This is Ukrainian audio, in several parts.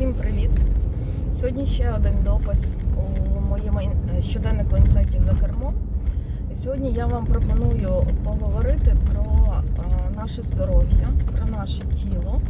Всім привіт! Сьогодні ще один допис у моєму ін- щоденнику інсайтів за кермом. І сьогодні я вам пропоную поговорити про наше здоров'я, про наше тіло,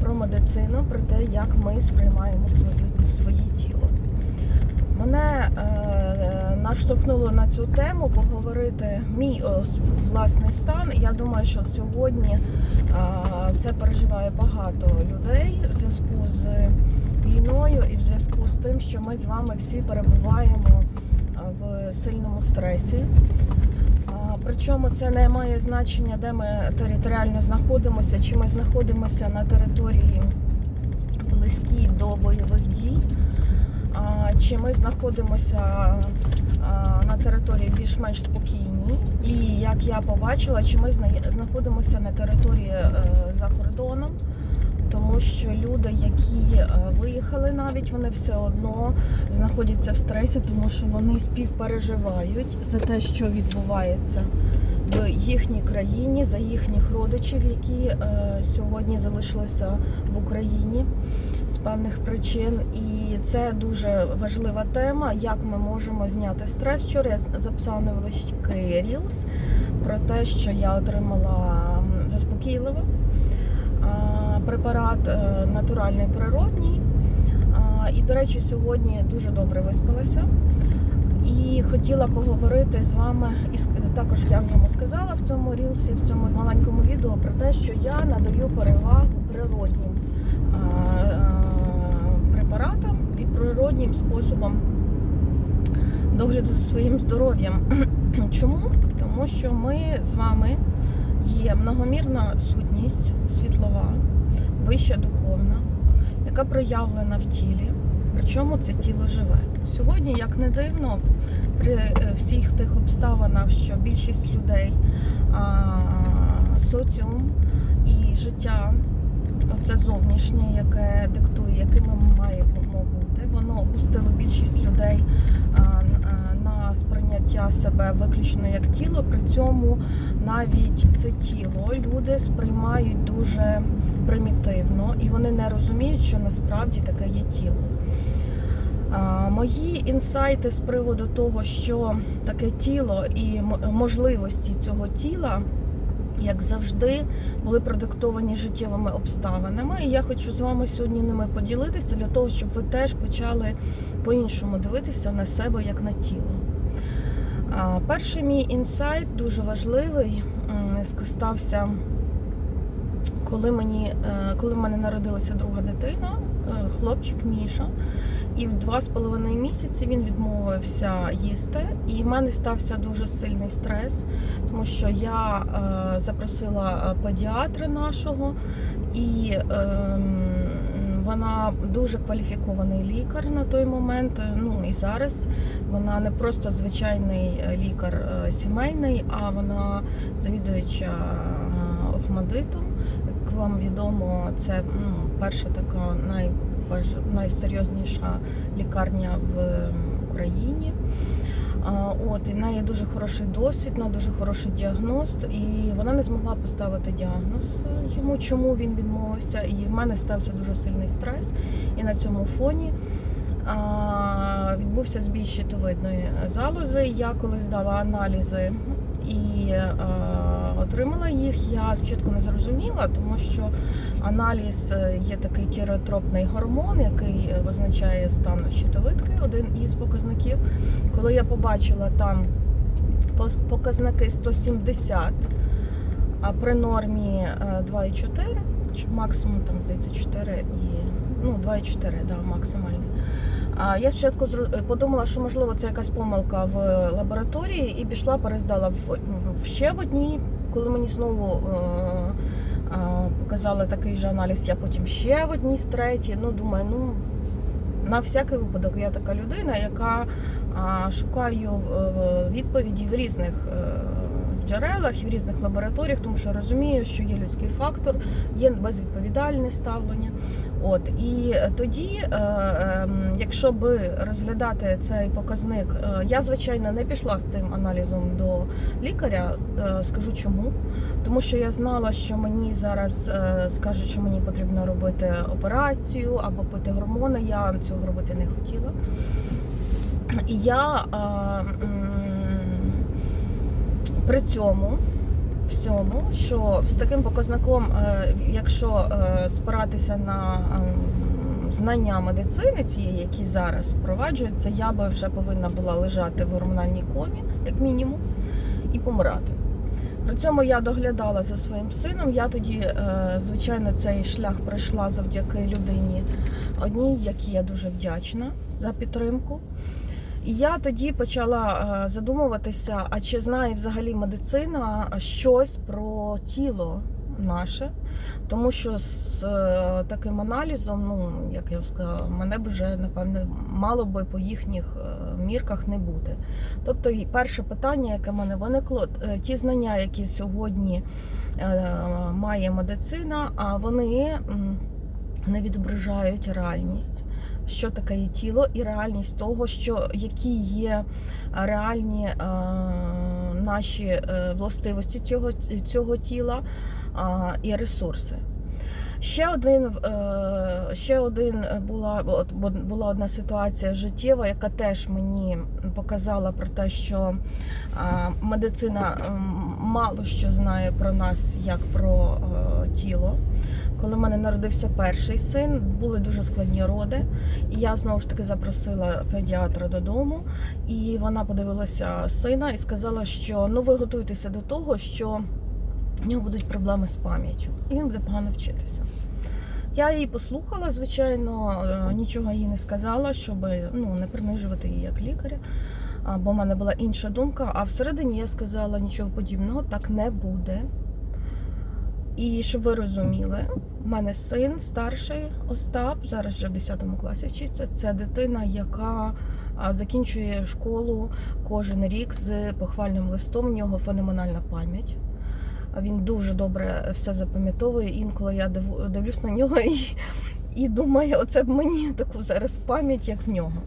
про медицину, про те, як ми сприймаємо свою, своє тіло. Мене е, наштовхнуло на цю тему поговорити мій ос- власний стан. Я думаю, що сьогодні а, Це переживає багато людей в зв'язку з війною і в зв'язку з тим, що ми з вами всі перебуваємо в сильному стресі. А, Причому це не має значення, де ми територіально знаходимося, чи ми знаходимося на території близькій до бойових дій, чи ми знаходимося на території більш-менш спокійній. І як я побачила, чи ми зна- знаходимося на території е, за кордоном, тому що люди, які е, виїхали навіть, вони все одно знаходяться в стресі, тому що вони співпереживають за те, що відбувається в їхній країні, за їхніх родичів, які е, сьогодні залишилися в Україні з певних причин. І це дуже важлива тема, як ми можемо зняти стрес. Вчора я записала невеличкий рілс про те, що я отримала заспокійливе препарат е, натуральний природній. І, до речі, сьогодні дуже добре виспалася. І хотіла поговорити з вами, і також я в ньому сказала в цьому рілсі, в цьому маленькому відео про те, що я надаю перевагу природнім препаратам і природнім способом догляду за своїм здоров'ям. Чому? Тому що ми з вами є многомірна сутність світлова, вища духовна, яка проявлена в тілі. Причому це тіло живе. Сьогодні, як не дивно, при е, всіх тих обставинах, що більшість людей, соціум і життя, оце зовнішнє, яке диктує, якими ми маємо бути, воно опустило більшість людей на сприйняття себе виключно як тіло. При цьому навіть це тіло люди сприймають дуже примітивно, і вони не розуміють, що насправді таке є тіло. Мої інсайти з приводу того, що таке тіло і можливості цього тіла, як завжди, були продиктовані життєвими обставинами. І я хочу з вами сьогодні ними поділитися для того, щоб ви теж почали по-іншому дивитися на себе як на тіло. Перший мій інсайт дуже важливий стався, коли мені, е, коли в мене народилася друга дитина, хлопчик Міша. І в два з половиною місяці він відмовився їсти, і в мене стався дуже сильний стрес, тому що я е, запросила е, педіатра нашого, і е, вона дуже кваліфікований лікар на той момент. е, Ну і зараз вона не просто звичайний е, лікар е, сімейний, а вона завідуюча е, Охмадитом. Як вам відомо, це перша така найваж... найсерйозніша лікарня в Україні. От, і в неї дуже хороший досвід, вона дуже хороший діагност, і вона не змогла поставити діагноз йому, чому він відмовився. І в мене стався дуже сильний стрес. І на цьому фоні а, відбувся збій щитовидної залози. Я коли здала аналізи і а, отримала їх, я спочатку не зрозуміла, тому що аналіз е, є такий тіротропний гормон, який е, визначає стан щитовидки, один із показників. Коли я побачила там показники 170, а при нормі е, 2,4, чи максимум там здається 4 і ну 2,4, да, максимальний. А я спочатку подумала, що можливо це якась помилка в лабораторії, і пішла, перездала в ще в одній. Коли мені знову е, е, показали такий же аналіз, я потім ще в одній, в третій. Ну, думаю, ну на всякий випадок я така людина, яка шукаю е, відповіді в різних джерелах і в різних лабораторіях, тому що розумію, що є людський фактор, є безвідповідальне ставлення. От і е, тоді, е, е, якщо би розглядати цей показник, е, я звичайно не пішла з цим аналізом до лікаря. Скажу чому. Тому що я знала, що мені зараз скажуть, що мені потрібно робити операцію або пити гормони. Я цього робити не хотіла. І я при цьому всьому, що з таким показником, е, якщо е, спиратися на ем, знання медицини цієї, які зараз впроваджуються, я би вже повинна була лежати в гормональній комі, як мінімум, і помирати. При цьому я доглядала за своїм сином. Я тоді, е, звичайно, цей шлях пройшла завдяки людині одній, якій я дуже вдячна за підтримку. І я тоді почала е, задумуватися, а чи знає взагалі медицина щось про тіло наше, тому що з е, таким аналізом, ну як я сказала, мене б вже напевне мало би по їхніх е, мірках не бути. Тобто, перше питання, яке в мене виникло, ті знання, які сьогодні має медицина, а вони не відображають реальність. Що таке є тіло, і реальність того, що які є реальні е, наші е, властивості цього, цього тіла е, і ресурси. Ще один, е, ще один була, була одна ситуація життєва, яка теж мені показала про те, що е, медицина мало що знає про нас як про е, тіло. Коли в мене народився перший син, були дуже складні роди, і я знову ж таки запросила педіатра додому, і вона подивилася сина і сказала, що ну ви готуйтеся до того, що в нього будуть проблеми з пам'яттю, і він буде погано вчитися. Я її послухала, звичайно, е, нічого їй не сказала, щоб ну, не принижувати її як лікаря. Бо в мене була інша думка. А всередині я сказала нічого подібного, так не буде. І щоб ви розуміли, в мене син старший Остап, зараз вже в 10 класі вчиться. Це дитина, яка закінчує школу кожен рік з похвальним листом. У нього феноменальна пам'ять. Він дуже добре все запам'ятовує. Інколи я дивлюсь на нього і, і думаю, оце б мені таку зараз пам'ять, як в нього.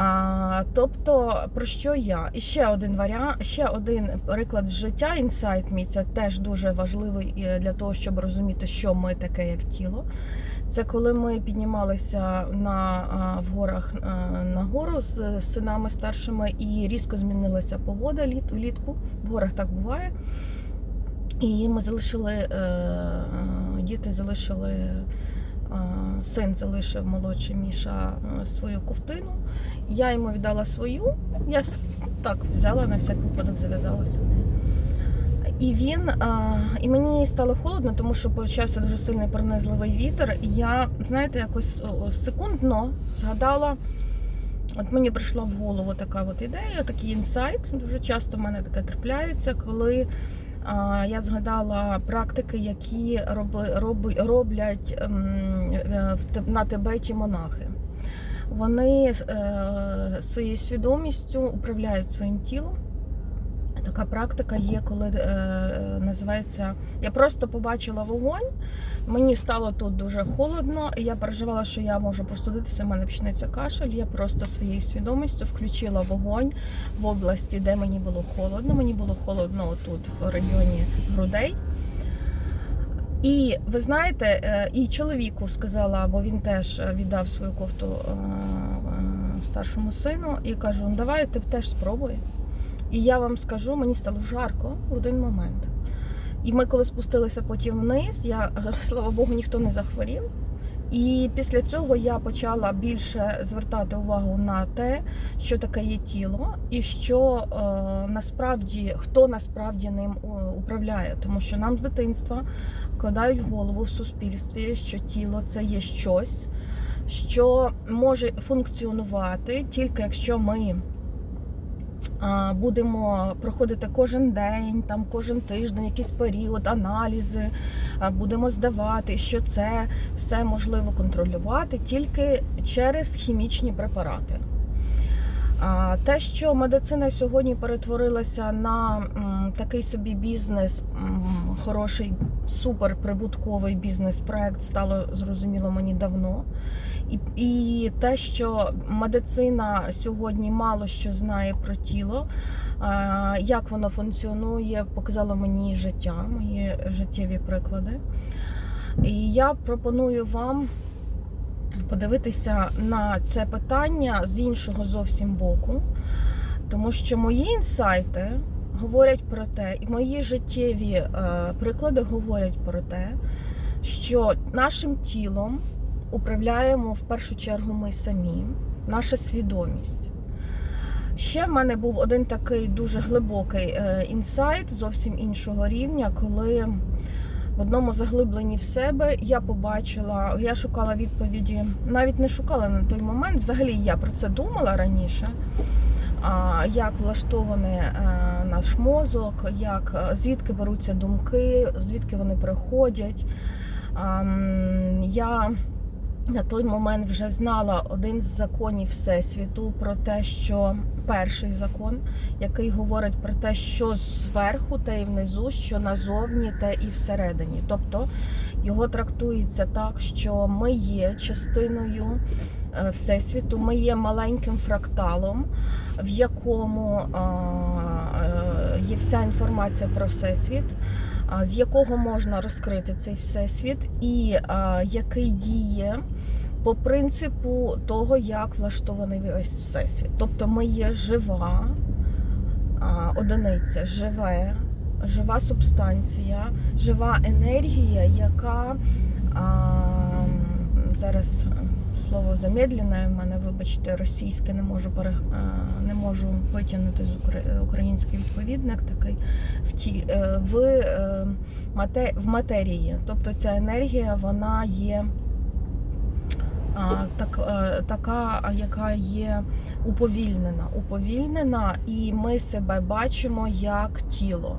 А, тобто, про що я? І ще один варіант, ще один приклад з життя Insight Me, це теж дуже важливий е, для того, щоб розуміти, що ми таке, як тіло. Це коли ми піднімалися на, в горах на гору з синами старшими, і різко змінилася погода літ, улітку. В горах так буває. І ми залишили, е, е, діти залишили, е, син залишив молодший Міша е, свою ковтину. Я йому віддала свою. Я так взяла на всякий випадок, зав'язалася. І він, е, і мені стало холодно, тому що почався дуже сильний пронизливий вітер. І я, знаєте, якось секундно згадала. От мені прийшла в голову така от ідея, такий інсайт. Дуже часто в мене таке трапляється, коли я згадала практики, які роблять ем, е, на Тибеті монахи. Вони е, своєю свідомістю управляють своїм тілом. Така практика є, коли е, називається Я просто побачила вогонь. Мені стало тут дуже холодно, і я переживала, що я можу простудитися, в мене почнеться кашель. Я просто своєю свідомістю включила вогонь в області, де мені було холодно. Мені було холодно тут, в районі грудей. І ви знаєте, е, і чоловіку сказала, бо він теж віддав свою кофту е, е, старшому сину, і кажу: ну давай ти теж спробуй. І я вам скажу, мені стало жарко в один момент. І ми, коли спустилися потім вниз, я, е, слава Богу, ніхто не захворів. І після цього я почала більше звертати увагу на те, що таке є тіло, і що е, насправді хто насправді ним е, управляє, тому що нам з дитинства вкладають в голову в суспільстві, що тіло це є щось, що може функціонувати тільки якщо ми будемо проходити кожен день, там кожен тиждень, якийсь період, аналізи, будемо здавати, що це все можливо контролювати тільки через хімічні препарати. Те, що медицина сьогодні перетворилася на такий собі бізнес, хороший, суперприбутковий бізнес-проект стало зрозуміло мені давно. І, і те, що медицина сьогодні мало що знає про тіло, як воно функціонує, показало мені життя, мої життєві приклади. І я пропоную вам подивитися на це питання з іншого зовсім боку, тому що мої інсайти говорять про те, і мої життєві е, приклади говорять про те, що нашим тілом управляємо в першу чергу ми самі, наша свідомість. Ще в мене був один такий дуже глибокий е, інсайт зовсім іншого рівня, коли в одному заглибленні в себе я побачила, я шукала відповіді, навіть не шукала на той момент. Взагалі я про це думала раніше. Як влаштований е, наш мозок, як е, звідки беруться думки, звідки вони приходять. Я на той момент вже знала один з законів Всесвіту про те, що перший закон, який говорить про те, що зверху, те і внизу, що назовні, те і всередині. Тобто його трактується так, що ми є частиною Всесвіту, ми є маленьким фракталом, в якому е, є вся інформація про Всесвіт, з якого можна розкрити цей Всесвіт, і який діє по принципу того, як влаштований весь всесвіт. Тобто ми є жива одиниця, живе, жива субстанція, жива енергія, яка а, зараз слово замедлене в мене, вибачте, російське не можу пере, не можу витягнути з український відповідник такий в ті е, в, е, в матерії. Тобто ця енергія вона є так, е, така, яка є уповільнена. Уповільнена, і ми себе бачимо як тіло.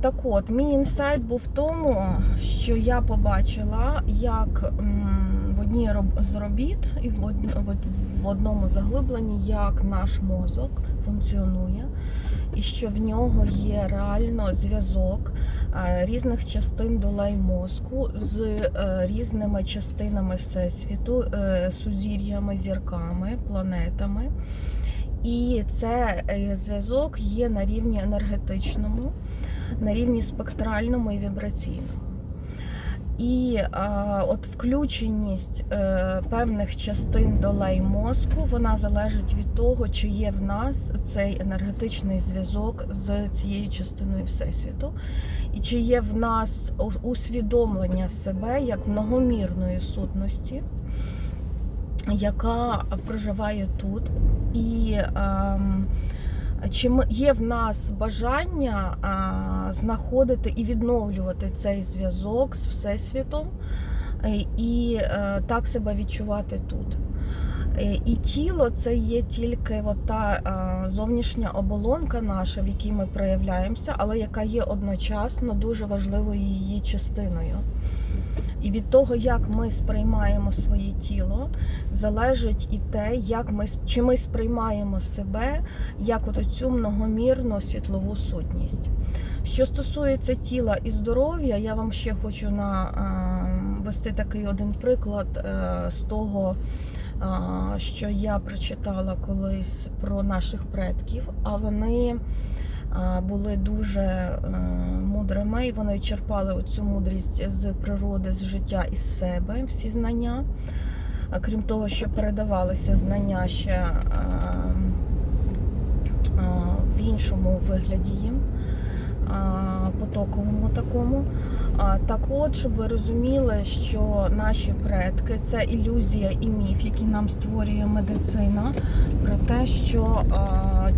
Так от, мій інсайт був в тому, що я побачила, як одній з робіт і в од- в одному заглибленні, як наш мозок функціонує, і що в нього є реально зв'язок е, різних частин долей мозку з е, різними частинами всесвіту, е, сузір'ями, зірками, планетами. І це зв'язок є на рівні енергетичному, на рівні спектральному і вібраційному. І а, от включеність е, певних частин долей мозку вона залежить від того, чи є в нас цей енергетичний зв'язок з цією частиною всесвіту, і чи є в нас усвідомлення себе як многомірної сутності, яка проживає тут. І ем, чи є в нас бажання знаходити і відновлювати цей зв'язок з Всесвітом е, і е, так себе відчувати тут? Е, І тіло це є тільки от та зовнішня оболонка наша, в якій ми проявляємося, але яка є одночасно дуже важливою її частиною. І від того, як ми сприймаємо своє тіло, залежить і те, як ми чи ми сприймаємо себе як от цю многомірну світлову сутність. Що стосується тіла і здоров'я, я вам ще хочу навести такий один приклад е, з того, що я прочитала колись про наших предків, а вони були дуже е, мудрими, і вони черпали цю мудрість з природи, з життя із себе, всі знання. Крім того, що передавалися знання ще е, е, в іншому вигляді їм, потоковому такому. Так от, щоб ви розуміли, що наші предки це ілюзія і міф, який нам створює медицина, про те, що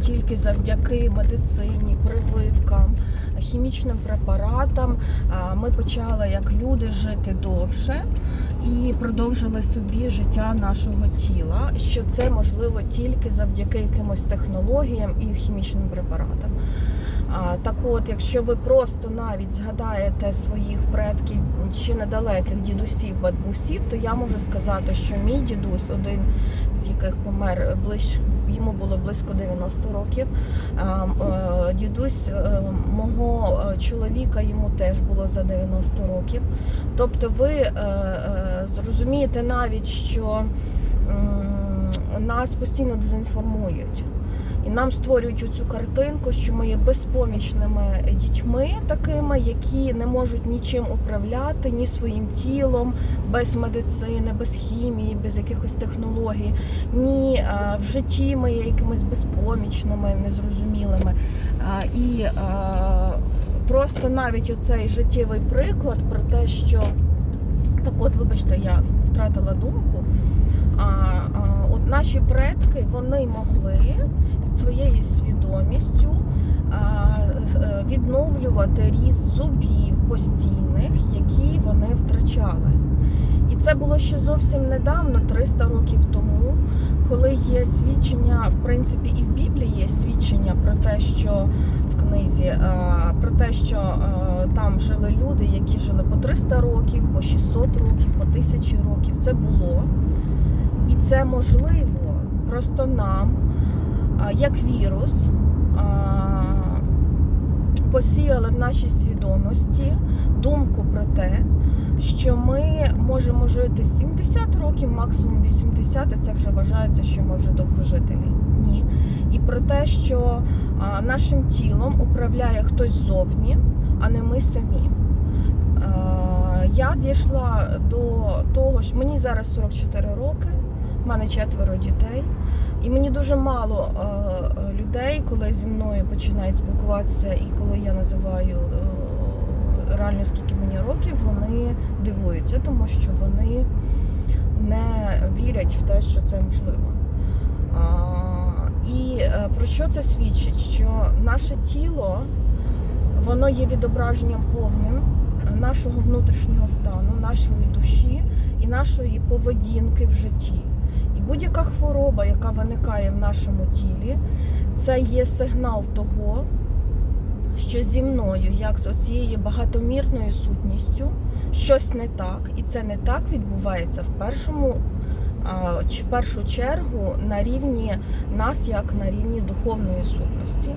тільки завдяки медицині, прививкам, хімічним препаратам ми почали як люди жити довше. і продовжили собі життя нашого тіла, що це можливо тільки завдяки якимось технологіям і хімічним препаратам. Так от, якщо ви просто навіть згадаєте своїх предків чи недалеких дідусів, бабусів, то я можу сказати, що мій дідусь, один з яких помер ближ, йому було близько 90 років. е, Дідусь е, мого е, чоловіка йому теж було за 90 років. Тобто, ви зрозумієте навіть, що нас постійно дезінформують. І нам створюють оцю картинку, що ми є безпомічними дітьми, такими, які не можуть нічим управляти, ні своїм тілом, без медицини, без хімії, без якихось технологій, ні е, в житті ми є якимись безпомічними, незрозумілими. І е, просто навіть оцей життєвий приклад про те, що так от, вибачте, я втратила думку. Наші предки вони могли своєю свідомістю е, відновлювати ріст зубів постійних, які вони втрачали. І це було ще зовсім недавно, 300 років тому, коли є свідчення, в принципі, і в Біблії є свідчення про те, що в книзі, про те, що там жили люди, які жили по 300 років, по 600 років, по 1000 років. Це було. І це можливо просто нам, як вірус, посіяли в нашій свідомості думку про те, що ми можемо жити 70 років, максимум 80, і це вже вважається, що ми вже довгожителі. Ні. І про те, що нашим тілом управляє хтось ззовні, а не ми самі. Я дійшла до того, що мені зараз 44 роки, в мене четверо дітей, і мені дуже мало е, людей, коли зі мною починають спілкуватися, і коли я називаю е, реально скільки мені років, вони дивуються, тому що вони не вірять в те, що це можливо. І е, про що це свідчить? Що наше тіло воно є відображенням повним нашого внутрішнього стану, нашої душі і нашої поведінки в житті. Будь-яка хвороба, яка виникає в нашому тілі, це є сигнал того, що зі мною, як з оцією багатомірною сутністю, щось не так, і це не так відбувається в першому. чи В першу чергу на рівні нас, як на рівні духовної сутності,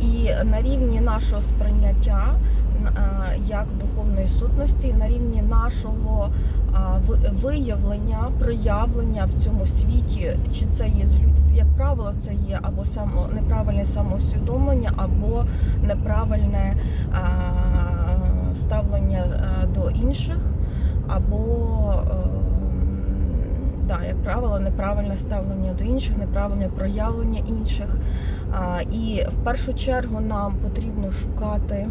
і на рівні нашого сприйняття як духовної сутності, на рівні нашого виявлення, проявлення в цьому світі, чи це є з людь- як правило, це є або само неправильне самоусвідомлення, або неправильне ставлення е, до інших, або е, Да, як правило, неправильне ставлення до інших, неправильне проявлення інших. І в першу чергу нам потрібно шукати е,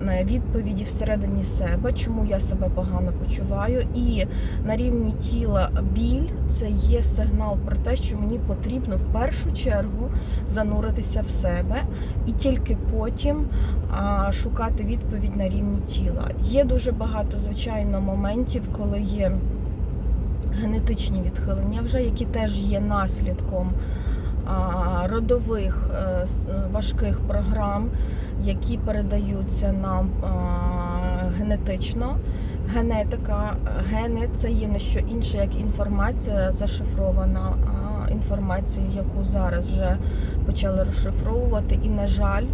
відповіді всередині себе, чому я себе погано почуваю. І на рівні тіла біль це є сигнал про те, що мені потрібно в першу чергу зануритися в себе і тільки потім а, шукати відповідь на рівні тіла. Є дуже багато, звичайно, моментів, коли є генетичні відхилення, вже які теж є наслідком родових е, е, важких програм, які передаються нам генетично. Генетика, гени це є не що інше, як інформація зашифрована, Інформація, яку зараз вже почали розшифровувати. І, на жаль,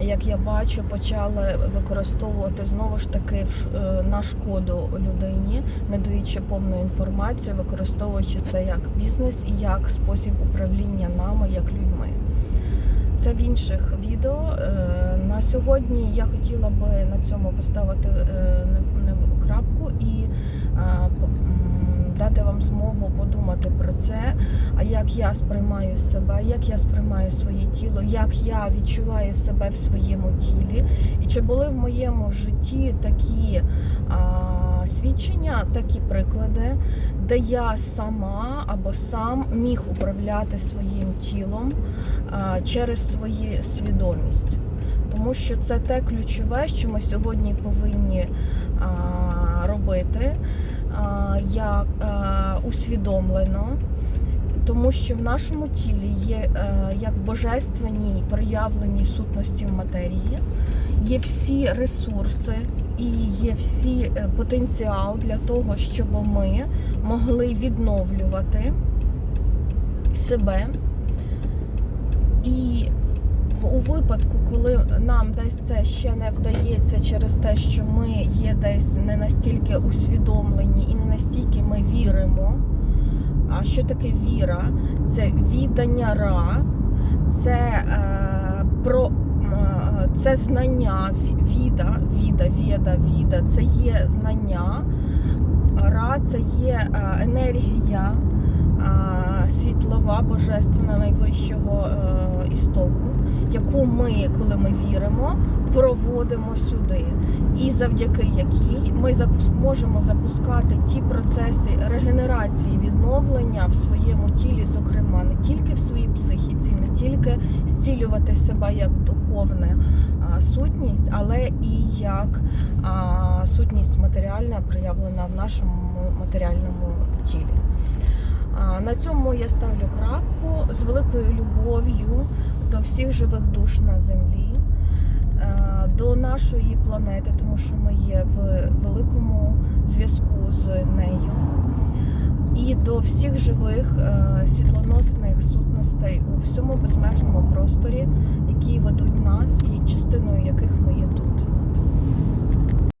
як я бачу, почали використовувати знову ж таки е, на шкоду людині, не даючи повну інформацію, використовуючи це як бізнес і як спосіб управління нами, як людьми. Це в інших відео. Е, На сьогодні я хотіла би на цьому поставити е, крапку і дати вам змогу подумати про це, а як я сприймаю себе, як я сприймаю своє тіло, як я відчуваю себе в своєму тілі, і чи були в моєму житті такі а, свідчення, такі приклади, де я сама або сам міг управляти своїм тілом а, через свою свідомість. Тому що це те ключове, що ми сьогодні повинні а, робити. А, як е, усвідомлено, тому що в нашому тілі є е, як в божественній проявленій сутності в матерії, є всі ресурси і є всі е, потенціал для того, щоб ми могли відновлювати себе. І у випадку, коли нам десь це ще не вдається через те, що ми є десь не настільки усвідомлені і не настільки ми віримо. А що таке віра? Це віддання ра, це е, про е, це знання, віда, віда, віда, віда, це є знання. Ра це є е, енергія світлова, божественна найвищого е, істоку, яку ми, коли ми віримо, проводимо сюди. І завдяки якій ми запус- можемо запускати ті процеси регенерації, відновлення в своєму тілі, зокрема, не тільки в своїй психіці, не тільки зцілювати себе як духовна а, сутність, але і як а, сутність матеріальна проявлена в нашому матеріальному тілі. На цьому я ставлю крапку з великою любов'ю до всіх живих душ на землі, е, до нашої планети, тому що ми є в великому зв'язку з нею, і до всіх живих е, світлоносних сутностей у всьому безмежному просторі, які ведуть нас, і частиною яких ми є тут.